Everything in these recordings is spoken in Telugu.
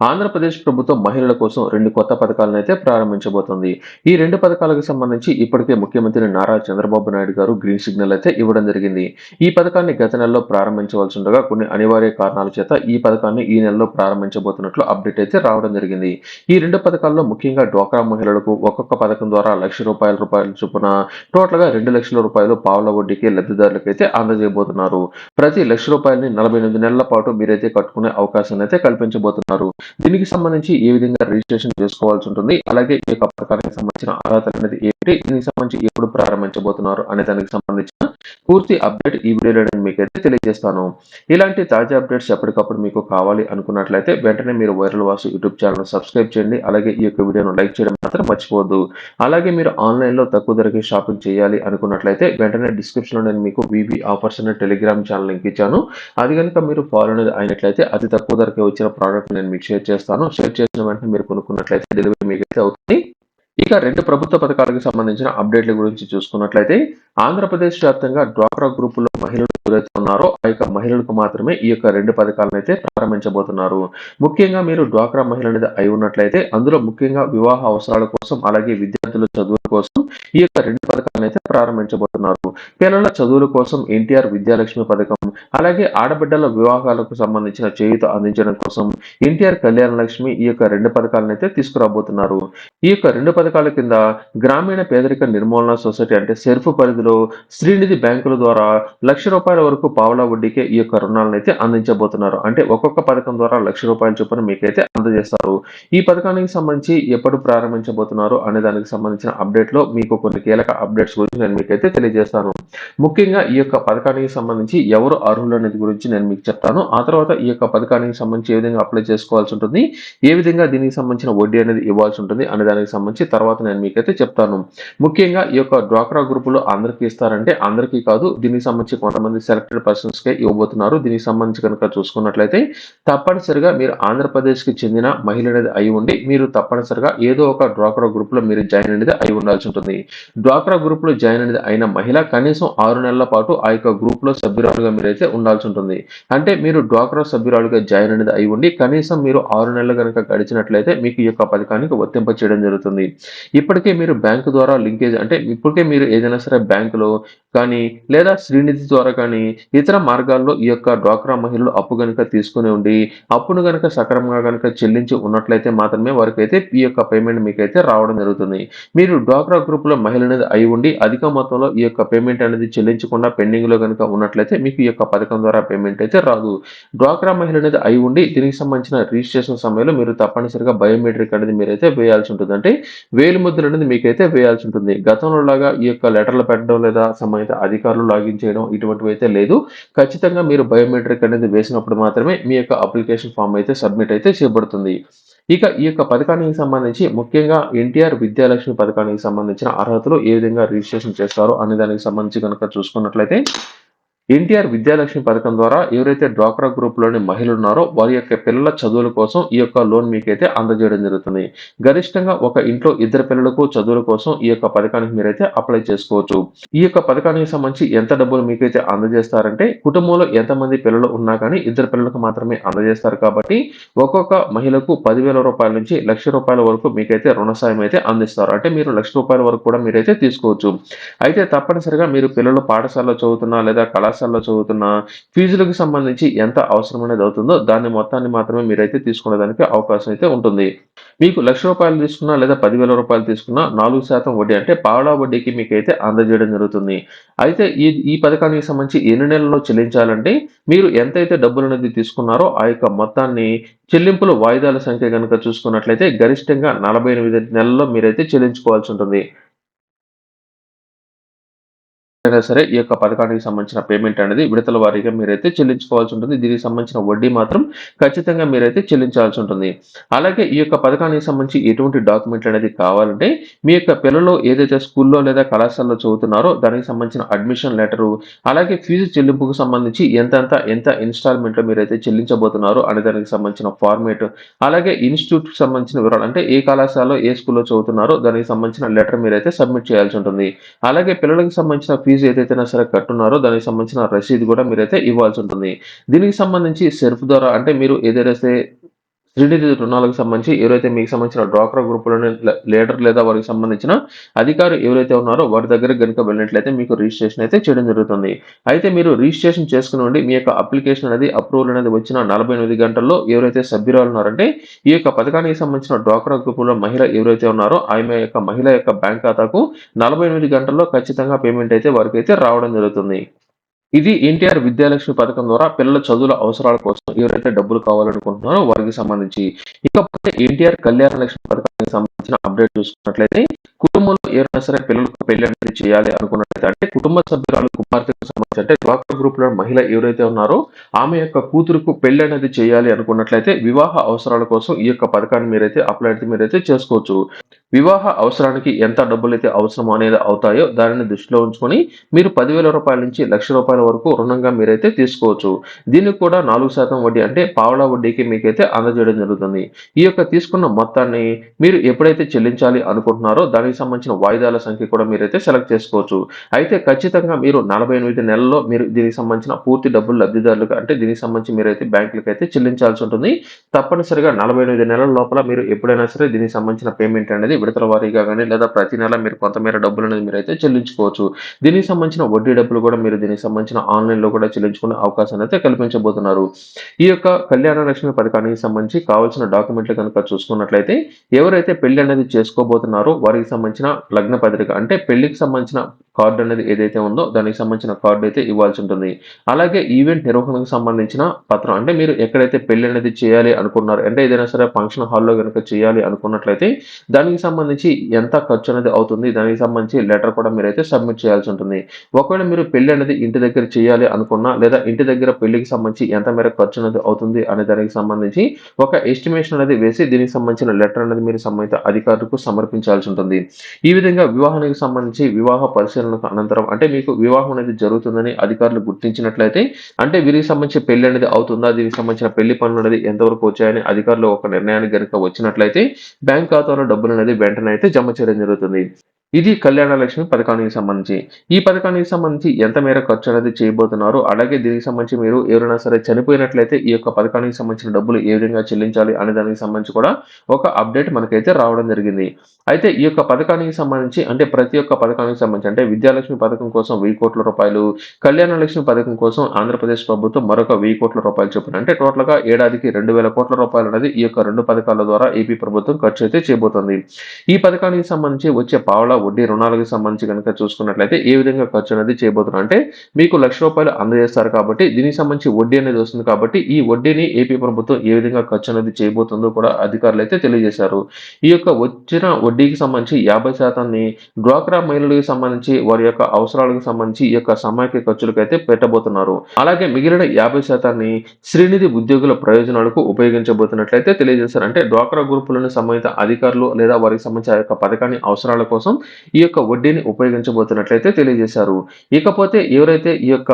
ఆంధ్రప్రదేశ్ ప్రభుత్వం మహిళల కోసం రెండు కొత్త పథకాలను అయితే ప్రారంభించబోతోంది. ఈ రెండు పథకాలకు సంబంధించి ఇప్పటికే ముఖ్యమంత్రి నారా చంద్రబాబు నాయుడు గారు గ్రీన్ సిగ్నల్ అయితే ఇవ్వడం జరిగింది. ఈ పథకాన్ని గత నెలలో ప్రారంభించవలసి ఉండగా కొన్ని అనివార్య కారణాల చేత ఈ పథకాన్ని ఈ నెలలో ప్రారంభించబోతున్నట్లు అప్డేట్ అయితే రావడం జరిగింది. ఈ రెండు పథకాల్లో ముఖ్యంగా డ్వాక్రా మహిళలకు ఒక్కొక్క పథకం ద్వారా లక్ష రూపాయల రూపాయల చొప్పున టోటల్గా రెండు లక్షల రూపాయలు పావుల వడ్డీకి లబ్ధిదారులకు అయితే అందజేయబోతున్నారు. ప్రతి లక్ష రూపాయలని నలభై ఎనిమిది నెలల పాటు మీరైతే కట్టుకునే అవకాశాన్ని అయితే కల్పించబోతున్నారు. దీనికి సంబంధించి ఏ విధంగా రిజిస్ట్రేషన్ చేసుకోవాల్సి ఉంటుంది అలాగే ఈ యొక్క పథకానికి సంబంధించిన అర్హతలు అనేది ఏమిటి దీనికి సంబంధించి ఎప్పుడు ప్రారంభించబోతున్నారు అనే దానికి సంబంధించిన పూర్తి అప్డేట్ ఈ వీడియోలో నేను మీకు అయితే తెలియజేస్తాను. ఇలాంటి తాజా అప్డేట్స్ ఎప్పటికప్పుడు మీకు కావాలి అనుకున్నట్లయితే వెంటనే మీరు viral Vasu YouTube channel subscribe చేయండి అలాగే ఈ యొక్క వీడియోను లైక్ చేయడం మాత్రం మర్చిపోవద్దు. అలాగే మీరు ఆన్లైన్లో తక్కువ ధరకి షాపింగ్ చేయాలి అనుకున్నట్లయితే వెంటనే డిస్క్రిప్షన్లో నేను మీకు వివి ఆఫర్స్ అనే టెలిగ్రామ్ ఛానల్ లింక్ ఇచ్చాను. అది కనుక మీరు ఫాలో అనేది అయినట్లయితే అతి తక్కువ ధరకే వచ్చిన ప్రోడక్ట్ నేను మీకు షేర్ చేస్తాను. షేర్ చేసిన వెంటనే మీరు కొనుక్కున్నట్లయితే డెలివరీ మీకు అయితే అవుతుంది. ఇక రెండు ప్రభుత్వ పథకాలకు సంబంధించిన అప్డేట్ల గురించి చూసుకున్నట్లయితే ఆంధ్రప్రదేశ్ వ్యాప్తంగా డ్వాక్రా గ్రూపుల్లో మహిళలు ఎవరైతే ఉన్నారో ఆ యొక్క మహిళలకు మాత్రమే ఈ యొక్క రెండు పథకాలను అయితే ప్రారంభించబోతున్నారు. ముఖ్యంగా మీరు డ్వాక్రా మహిళ అనేది అయి ఉన్నట్లయితే అందులో ముఖ్యంగా వివాహ అవసరాల కోసం అలాగే విద్యార్థుల చదువుల కోసం ఈ యొక్క రెండు పథకాలను అయితే ప్రారంభించబోతున్నారు. పిల్లల చదువుల కోసం ఎన్టీఆర్ విద్యాలక్ష్మి పథకం అలాగే ఆడబిడ్డల వివాహాలకు సంబంధించిన చేయూత అందించడం కోసం ఎన్టీఆర్ కళ్యాణ లక్ష్మి ఈ యొక్క రెండు పథకాలను అయితే తీసుకురాబోతున్నారు. ఈ యొక్క రెండు పథకాల కింద గ్రామీణ పేదరిక నిర్మూలన సొసైటీ అంటే సెర్ఫ్ పరిధిలో శ్రీనిధి బ్యాంకుల ద్వారా లక్ష రూపాయల వరకు పావలా వడ్డీకే ఈ యొక్క రుణాలను అయితే అందించబోతున్నారు. అంటే ఒక్కొక్క పథకం ద్వారా లక్ష రూపాయల చొప్పున మీకైతే అందజేస్తారు. ఈ పథకానికి సంబంధించి ఎప్పుడు ప్రారంభించబోతున్నారు అనే దానికి సంబంధించిన అప్డేట్లో మీకు కొన్ని కీలక అప్డేట్స్ గురించి నేను మీకైతే తెలియజేస్తాను. ముఖ్యంగా ఈ యొక్క పథకానికి సంబంధించి ఎవరు అర్హులు అనేది గురించి నేను మీకు చెప్తాను. ఆ తర్వాత ఈ యొక్క పథకానికి సంబంధించి ఏ విధంగా అప్లై చేసుకోవాల్సి ఉంటుంది ఏ విధంగా దీనికి సంబంధించిన వడ్డీ అనేది ఇవ్వాల్సి ఉంటుంది అనే దానికి సంబంధించి తర్వాత నేను మీకైతే చెప్తాను. ముఖ్యంగా ఈ యొక్క డ్వాక్రా గ్రూపులు అందరికీ ఇస్తారంటే అందరికీ కాదు దీనికి సంబంధించి కొంతమంది సెలెక్టెడ్ పర్సన్స్ కే ఇవ్వబోతున్నారు. దీనికి సంబంధించి కనుక చూసుకున్నట్లయితే తప్పనిసరిగా మీరు ఆంధ్రప్రదేశ్కి చెందిన మహిళ అనేది అయి ఉండి మీరు తప్పనిసరిగా ఏదో ఒక డ్వాక్రా గ్రూప్లో మీరు జాయిన్ అనేది అయి ఉండాల్సి ఉంటుంది. డ్వాక్రా గ్రూప్లో జాయిన్ అనేది అయిన మహిళ కనీసం ఆరు నెలల పాటు ఆ యొక్క గ్రూప్లో సభ్యురాలుగా మీరైతే ఉండాల్సి ఉంటుంది. అంటే మీరు డ్వాక్రా సభ్యురాలుగా జాయిన్ అనేది అయి ఉండి కనీసం మీరు ఆరు నెలలు కనుక గడిచినట్లయితే మీకు ఈ యొక్క పథకానికి వర్తింప చేయడం జరుగుతుంది. ఇప్పటికే మీరు బ్యాంకు ద్వారా లింకేజ్ అంటే ఇప్పటికే మీరు ఏదైనా సరే బ్యాంకులో కానీ లేదా శ్రీనిధి ద్వారా కానీ ఇతర మార్గాల్లో ఈ యొక్క డ్వాక్రా మహిళలు అప్పు కనుక తీసుకుని ఉండి అప్పును కనుక సక్రమంగా కనుక చెల్లించి ఉన్నట్లయితే మాత్రమే వారికి అయితే ఈ యొక్క పేమెంట్ మీకైతే రావడం జరుగుతుంది. మీరు డ్వాక్రా గ్రూప్లో మహిళ అనేది అయి ఉండి అధిక మొత్తంలో ఈ యొక్క పేమెంట్ అనేది చెల్లించకుండా పెండింగ్లో కనుక ఉన్నట్లయితే మీకు ఈ యొక్క పథకం ద్వారా పేమెంట్ అయితే రాదు. డ్వాక్రా మహిళ అనేది అయి ఉండి దీనికి సంబంధించిన రిజిస్ట్రేషన్ సమయంలో మీరు తప్పనిసరిగా బయోమెట్రిక్ అనేది మీరైతే వేయాల్సి ఉంటుంది. అంటే వేలు ముద్ర అనేది మీకైతే వేయాల్సి ఉంటుంది. గతంలో లాగా ఈ యొక్క లెటర్లు పెట్టడం లేదా సమయం అయితే అధికారులు లాగిన్ చేయడం ఇటువంటివి అయితే లేదు. ఖచ్చితంగా మీరు బయోమెట్రిక్ అనేది వేసినప్పుడు మాత్రమే మీ యొక్క అప్లికేషన్ ఫామ్ అయితే సబ్మిట్ అయితే చేయబడుతుంది. ఇక ఈ యొక్క పథకానికి సంబంధించి ముఖ్యంగా ఎన్టీఆర్ విద్యాలక్ష్మి పథకానికి సంబంధించిన అర్హతలు ఏ విధంగా రిజిస్ట్రేషన్ చేస్తారో అనే దానికి సంబంధించి కనుక చూసుకున్నట్లయితే ఎన్టీఆర్ విద్యాలక్ష్మి పథకం ద్వారా ఎవరైతే డ్వాక్రా గ్రూప్లోని మహిళలు ఉన్నారో వారి యొక్క పిల్లల చదువుల కోసం ఈ యొక్క లోన్ మీకైతే అందజేయడం జరుగుతుంది. గరిష్టంగా ఒక ఇంట్లో ఇద్దరు పిల్లలకు చదువుల కోసం ఈ యొక్క పథకానికి మీరైతే అప్లై చేసుకోవచ్చు. ఈ యొక్క పథకానికి సంబంధించి ఎంత డబ్బులు మీకైతే అందజేస్తారంటే కుటుంబంలో ఎంతమంది పిల్లలు ఉన్నా కానీ ఇద్దరు పిల్లలకు మాత్రమే అందజేస్తారు కాబట్టి ఒక్కొక్క మహిళకు పదివేల రూపాయల నుంచి లక్ష రూపాయల వరకు మీకైతే రుణ సాయం అయితే అందిస్తారు. అంటే మీరు లక్ష రూపాయల వరకు కూడా మీరైతే తీసుకోవచ్చు. అయితే తప్పనిసరిగా మీరు పిల్లలు పాఠశాలలో చదువుతున్నా లేదా కళాశాలలో చదువుతున్న ఫీజులకు సంబంధించి ఎంత అవసరం అనేది అవుతుందో దాని మొత్తాన్ని మాత్రమే మీరైతే తీసుకునేదానికి అవకాశం అయితే ఉంటుంది. మీకు లక్ష రూపాయలు తీసుకున్నా లేదా పదివేల రూపాయలు తీసుకున్నా నాలుగు శాతం వడ్డీ అంటే పావలా వడ్డీకి మీకైతే అందజేయడం జరుగుతుంది. అయితే ఈ ఈ పథకానికి సంబంధించి ఎన్ని నెలల్లో చెల్లించాలంటే మీరు ఎంతైతే డబ్బులు అనేది తీసుకున్నారో ఆ యొక్క మొత్తాన్ని చెల్లింపుల వాయిదాల సంఖ్య కనుక చూసుకున్నట్లయితే గరిష్టంగా నలభై ఎనిమిది నెలల్లో మీరైతే చెల్లించుకోవాల్సి ఉంటుంది. అయినా సరే ఈ యొక్క పథకానికి సంబంధించిన పేమెంట్ అనేది విడతల వారీగా మీరైతే చెల్లించుకోవాల్సి ఉంటుంది. దీనికి సంబంధించిన వడ్డీ మాత్రం ఖచ్చితంగా మీరైతే చెల్లించాల్సి ఉంటుంది. అలాగే ఈ యొక్క పథకానికి సంబంధించి ఎటువంటి డాక్యుమెంట్లు అనేది కావాలంటే మీ యొక్క పిల్లలు ఏదైతే స్కూల్లో లేదా కళాశాలలో చదువుతున్నారో దానికి సంబంధించిన అడ్మిషన్ లెటరు అలాగే ఫీజు చెల్లింపుకు సంబంధించి ఎంతంత ఎంత ఇన్స్టాల్మెంట్లో మీరైతే చెల్లించబోతున్నారో అనే దానికి సంబంధించిన ఫార్మేట్ అలాగే ఇన్స్టిట్యూట్ సంబంధించిన వివరాలు అంటే ఏ కళాశాలలో ఏ స్కూల్లో చదువుతున్నారో దానికి సంబంధించిన లెటర్ మీరైతే సబ్మిట్ చేయాల్సి ఉంటుంది. అలాగే పిల్లలకు సంబంధించిన ఫీజు ఫీజు ఏదైతే సరే కట్టున్నారో దానికి సంబంధించిన రసీదు కూడా మీరైతే ఇవ్వాల్సి ఉంటుంది. దీనికి సంబంధించి సెర్ఫ్ ద్వారా అంటే మీరు ఏదైతే శ్రీనిధి రుణాలకు సంబంధించి ఎవరైతే మీకు సంబంధించిన డ్వాక్రా గ్రూపులోని లీడర్ లేదా వారికి సంబంధించిన అధికారులు ఎవరైతే ఉన్నారో వారి దగ్గర గనుక వెళ్ళినట్లయితే మీకు రిజిస్ట్రేషన్ అయితే చేయడం జరుగుతుంది. అయితే మీరు రిజిస్ట్రేషన్ చేసుకుని ఉండి మీ యొక్క అప్లికేషన్ అనేది అప్రూవల్ అనేది వచ్చిన 48 గంటల్లో ఎవరైతే సభ్యురాలు ఉన్నారంటే ఈ యొక్క పథకానికి సంబంధించిన డ్వాక్రా గ్రూపులో మహిళ ఎవరైతే ఉన్నారో ఆమె యొక్క మహిళ యొక్క బ్యాంక్ ఖాతాకు 48 గంటల్లో ఖచ్చితంగా పేమెంట్ అయితే వారికైతే రావడం జరుగుతుంది. ఇది ఎన్టీఆర్ విద్యాలక్ష్మి పథకం ద్వారా పిల్లల చదువుల అవసరాల కోసం ఎవరైతే డబ్బులు కావాలనుకుంటున్నారో వారికి సంబంధించి. ఇకపోతే ఎన్టీఆర్ కళ్యాణ లక్ష్మి పథకానికి సంబంధించిన అప్డేట్ చూసుకున్నట్లయితే కుటుంబంలో ఎవరైనా సరే పిల్లలకు పెళ్ళి అనేది చేయాలి అనుకున్నట్లయితే అంటే కుటుంబ సభ్యురాలు కుమార్తెకు సంబంధించి అంటే డ్వాక్రా గ్రూప్‌లో మహిళ ఎవరైతే ఉన్నారో ఆమె యొక్క కూతురుకు పెళ్ళి అనేది చేయాలి అనుకున్నట్లయితే వివాహ అవసరాల కోసం ఈ యొక్క పథకాన్ని మీరైతే అప్లై అయితే మీరైతే చేసుకోవచ్చు. వివాహ అవసరానికి ఎంత డబ్బులైతే అవసరమో అనేది అవుతాయో దానిని దృష్టిలో ఉంచుకొని మీరు పదివేల రూపాయల నుంచి లక్ష రూపాయల వరకు రుణంగా మీరైతే తీసుకోవచ్చు. దీనికి కూడా నాలుగు శాతం వడ్డీ అంటే పావలా వడ్డీకి మీకైతే అందజేయడం జరుగుతుంది. ఈ యొక్క తీసుకున్న మొత్తాన్ని మీరు ఎప్పుడైతే చెల్లించాలి అనుకుంటున్నారో దానికి సంబంధించిన వాయిదాల సంఖ్య కూడా మీరైతే సెలెక్ట్ చేసుకోవచ్చు. అయితే ఖచ్చితంగా మీరు 48 నెలలో మీరు దీనికి సంబంధించిన పూర్తి డబ్బులు లబ్ధిదారులకు అంటే దీనికి సంబంధించి మీరైతే అయితే చెల్లించాల్సి ఉంటుంది. తప్పనిసరిగా 48 నెలల లోపల మీరు ఎప్పుడైనా సరే దీనికి సంబంధించిన పేమెంట్ అనేది విడతల వారీగా కానీ లేదా ప్రతి నెల మీరు కొంతమేర మీరు మీరైతే చెల్లించుకోవచ్చు. దీనికి సంబంధించిన వడ్డీ డబ్బులు కూడా మీరు దీనికి సంబంధించిన ఆన్‌లైన్‌లో కూడా చెల్లించుకునే అవకాశాన్ని అయితే కల్పించబోతున్నారు. ఈ యొక్క కళ్యాణ లక్ష్మి పథకానికి సంబంధించి కావాల్సిన డాక్యుమెంట్లు గనుక చూసుకున్నట్లయితే ఎవరైతే పెళ్ళి అనేది చేసుకోబోతున్నారో వారికి సంబంధించిన లగ్న పత్రిక అంటే పెళ్ళికి సంబంధించిన కార్డు అనేది ఏదైతే ఉందో దానికి సంబంధించిన కార్డు అయితే ఇవ్వాల్సి ఉంటుంది. అలాగే ఈవెంట్ నిర్వహణకు సంబంధించిన పత్రం అంటే మీరు ఎక్కడైతే పెళ్ళి అనేది చేయాలి అనుకున్నారు అంటే ఏదైనా సరే ఫంక్షన్ హాల్‌లో గనుక చేయాలి అనుకున్నట్లయితే దానికి సంబంధించి ఎంత ఖర్చు అనేది అవుతుంది దానికి సంబంధించి లెటర్ కూడా మీరైతే సబ్మిట్ చేయాల్సి ఉంటుంది. ఒకవేళ మీరు పెళ్ళి అనేది ఇంటి దగ్గర చేయాలి అనుకున్నా లేదా ఇంటి దగ్గర పెళ్ళికి సంబంధించి ఎంత మేర ఖర్చు అనేది అవుతుంది అనే దానికి సంబంధించి ఒక ఎస్టిమేషన్ అనేది వేసి దీనికి సంబంధించిన లెటర్ అనేది మీరు సంబంధిత అధికారులకు సమర్పించాల్సి ఉంటుంది. ఈ విధంగా వివాహానికి సంబంధించి వివాహ పరిశీలనకు అనంతరం అంటే మీకు వివాహం అనేది జరుగుతుందని అధికారులు గుర్తించినట్లయితే అంటే వీరికి సంబంధించి పెళ్ళి అనేది అవుతుందా? దీనికి సంబంధించిన పెళ్ళి పనులు అనేది ఎంతవరకు వచ్చాయని అధికారులు ఒక నిర్ణయానికి గనుక వచ్చినట్లయితే బ్యాంక్ ఖాతాలో డబ్బులు అనేది వెంటనే అయితే జమ చేయడం జరుగుతుంది. ఇది కళ్యాణ లక్ష్మి పథకానికి సంబంధించి. ఈ పథకానికి సంబంధించి ఎంత మేర ఖర్చు అనేది చేయబోతున్నారు అలాగే దీనికి సంబంధించి మీరు ఎవరైనా సరే చనిపోయినట్లయితే ఈ యొక్క పథకానికి సంబంధించిన డబ్బులు ఏ విధంగా చెల్లించాలి అనే దానికి సంబంధించి కూడా ఒక అప్డేట్ మనకైతే రావడం జరిగింది. అయితే ఈ యొక్క పథకానికి సంబంధించి అంటే ప్రతి ఒక్క పథకానికి సంబంధించి అంటే విద్యాలక్ష్మి పథకం కోసం వెయ్యి కోట్ల రూపాయలు కళ్యాణ లక్ష్మి పథకం కోసం ఆంధ్రప్రదేశ్ ప్రభుత్వం మరొక వెయ్యి కోట్ల రూపాయలు చొప్పున అంటే టోటల్‌గా ఏడాదికి రెండు వేల కోట్ల రూపాయలు అనేది ఈ యొక్క రెండు పథకాల ద్వారా ఏపీ ప్రభుత్వం ఖర్చు అయితే చేయబోతుంది ఈ పథకానికి సంబంధించి వచ్చే పావుల వడ్డీ రుణాలకు సంబంధించి గనుక చూసుకున్నట్లయితే ఏ విధంగా ఖర్చు అనేది చేయబోతున్నారు అంటే మీకు లక్ష రూపాయలు అందజేస్తారు కాబట్టి దీనికి సంబంధించి వడ్డీ అనేది వస్తుంది కాబట్టి ఈ వడ్డీని ఏపీ ప్రభుత్వం ఏ విధంగా ఖర్చు అనేది చేయబోతుందో కూడా అధికారులు అయితే తెలియజేశారు. ఈ యొక్క వచ్చిన వడ్డీకి సంబంధించి 50% డ్వాక్రా మహిళలకు సంబంధించి వారి యొక్క అవసరాలకు సంబంధించి ఈ యొక్క సమాఖ్య అయితే పెట్టబోతున్నారు. అలాగే మిగిలిన 50% శ్రీనిధి ఉద్యోగుల ప్రయోజనాలకు ఉపయోగించబోతున్నట్లయితే తెలియజేశారు. అంటే డ్వాక్రా గ్రూపులను సంబంధిత అధికారులు లేదా వారికి సంబంధించి ఆ యొక్క పథకాన్ని అవసరాల కోసం ఈ యొక్క వడ్డీని ఉపయోగించబోతున్నట్లయితే తెలియజేశారు. ఇకపోతే ఎవరైతే ఈ యొక్క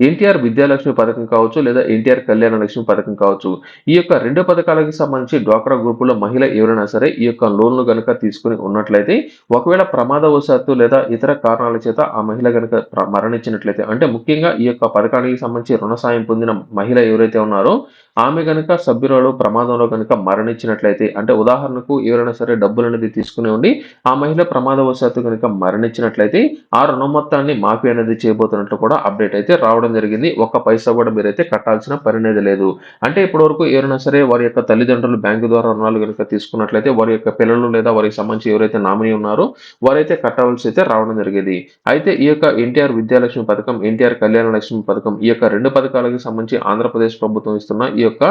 ఎన్టీఆర్ విద్యాలక్ష్మి పథకం కావచ్చు లేదా ఎన్టీఆర్ కళ్యాణ లక్ష్మి పథకం కావచ్చు. ఈ యొక్క రెండు పథకాలకు సంబంధించి డ్వాక్రా గ్రూపులో మహిళ ఎవరైనా సరే ఈ యొక్క లోన్‌లు కనుక తీసుకొని ఉన్నట్లయితే ఒకవేళ ప్రమాదవశాత్తు లేదా ఇతర కారణాల చేత ఆ మహిళ కనుక మరణించినట్లయితే అంటే ముఖ్యంగా ఈ యొక్క పథకానికి సంబంధించి రుణ సాయం పొందిన మహిళ ఎవరైతే ఉన్నారో ఆమె గనుక సభ్యురాలు ప్రమాదంలో కనుక మరణించినట్లయితే అంటే ఉదాహరణకు ఎవరైనా సరే డబ్బులనేది తీసుకుని ఉండి ఆ మహిళ ప్రమాదవశాత్తు కనుక మరణించినట్లయితే ఆ రుణం మొత్తాన్ని మాఫీ అనేది చేయబోతున్నట్లు కూడా అప్డేట్ అయితే రావడం జరిగింది. ఒక్క పైసా కూడా మీరైతే కట్టాల్సిన పననేది లేదు. అంటే ఇప్పటివరకు ఎవరైనా సరే వారి యొక్క తల్లిదండ్రులు బ్యాంకు ద్వారా రుణాలు కనుక తీసుకున్నట్లయితే వారి యొక్క పిల్లలు లేదా వారికి సంబంధించి ఎవరైతే నామినీ ఉన్నారో వారైతే కట్టవలసి అయితే రావడం జరిగేది. అయితే ఈ యొక్క ఎన్టీఆర్ విద్యాలక్ష్మి పథకం, ఎన్టీఆర్ కళ్యాణ లక్ష్మి పథకం ఈ యొక్క రెండు పథకాలకు సంబంధించి ఆంధ్రప్రదేశ్ ప్రభుత్వం ఇస్తున్న ఈ యొక్క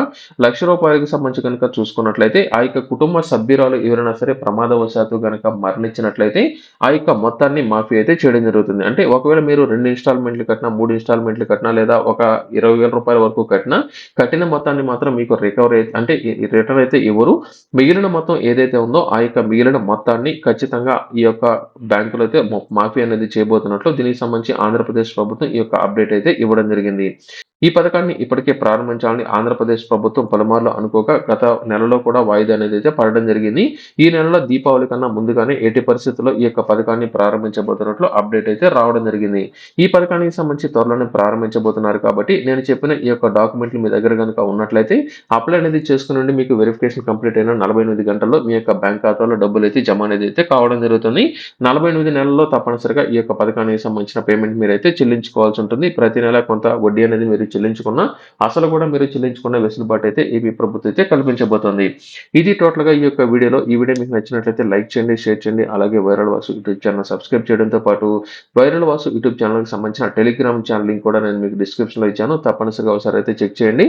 లక్ష రూపాయలకు సంబంధించి కనుక చూసుకున్నట్లయితే ఆ యొక్క కుటుంబ సభ్యురాలు ఎవరైనా సరే ప్రమాదవశాత్తు కనుక మరణించినట్లయితే ఆ యొక్క మొత్తాన్ని మాఫీ అయితే చేయడం జరుగుతుంది. అంటే ఒకవేళ మీరు రెండు ఇన్‌స్టాల్‌మెంట్‌లు కట్టినా, మూడు ఇన్‌స్టాల్‌మెంట్‌లు కట్టినా లేదా ఒక ఇరవై వేల రూపాయల వరకు కట్టినా కట్టిన మొత్తాన్ని మాత్రం మీకు రికవరీ అంటే రిటర్న్ అయితే ఇవ్వరు. మిగిలిన మొత్తం ఏదైతే ఉందో ఆ యొక్క మిగిలిన మొత్తాన్ని ఖచ్చితంగా ఈ యొక్క బ్యాంకులో అయితే మాఫీ అనేది చేయబోతున్నట్లు దీనికి సంబంధించి ఆంధ్రప్రదేశ్ ప్రభుత్వం ఈ యొక్క అప్డేట్ అయితే ఇవ్వడం జరిగింది. ఈ పథకాన్ని ఇప్పటికే ప్రారంభించాలని ఆంధ్రప్రదేశ్ ప్రభుత్వం పలుమార్లు అనుకోక గత నెలలో కూడా వాయిదా అనేది అయితే పడడం జరిగింది. ఈ నెలలో దీపావళి కన్నా ముందుగానే ఎట్టి పరిస్థితుల్లో ఈ యొక్క పథకాన్ని ప్రారంభించబోతున్నట్లు అప్డేట్ అయితే రావడం జరిగింది. ఈ పథకానికి సంబంధించి త్వరలోనే ప్రారంభించబోతున్నారు కాబట్టి నేను చెప్పిన ఈ యొక్క డాక్యుమెంట్లు మీ దగ్గర కనుక ఉన్నట్లయితే అప్లై అనేది చేసుకుని మీకు వెరిఫికేషన్ కంప్లీట్ అయిన నలభై ఎనిమిది గంటల్లో మీ యొక్క బ్యాంక్ ఖాతాలో డబ్బులు అయితే జమ అనేది అయితే కావడం జరుగుతుంది. నలభై ఎనిమిది నెలల్లో తప్పనిసరిగా ఈ యొక్క పథకానికి సంబంధించిన పేమెంట్ మీరైతే చెల్లించుకోవాల్సి ఉంటుంది. ప్రతి నెల కొంత వడ్డీ అనేది మీరు చెల్లించుకున్న అసలు కూడా మీరు చెల్లించుకున్న వెసులుబాటు అయితే ఏపీ ప్రభుత్వం అయితే కల్పించబోతోంది. ఇది టోటల్గా ఈ యొక్క వీడియోలో ఈ వీడియో మీకు నచ్చినట్లయితే లైక్ చేయండి షేర్ చేయండి అలాగే viral Vasu YouTube channel subscribe చేయడంతో పాటు వైరల్ వాసు యూట్యూబ్ ఛానల్కి సంబంధించిన టెలిగ్రామ్ ఛానల్ లింక్ కూడా నేను మీకు డిస్క్రిప్షన్లో ఇచ్చాను. తప్పనిసరిగా ఒకసారి అయితే చెక్ చేయండి.